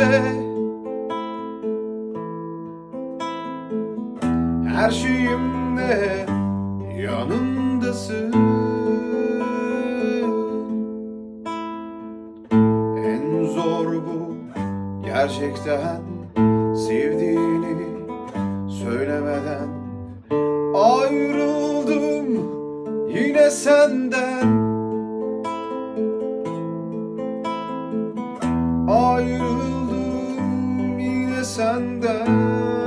şeyimde Her şeyimde yanımdasın En zor bu gerçekten sevdiğini söylemeden Ayrıldım yine senden. Ayrıldım yine senden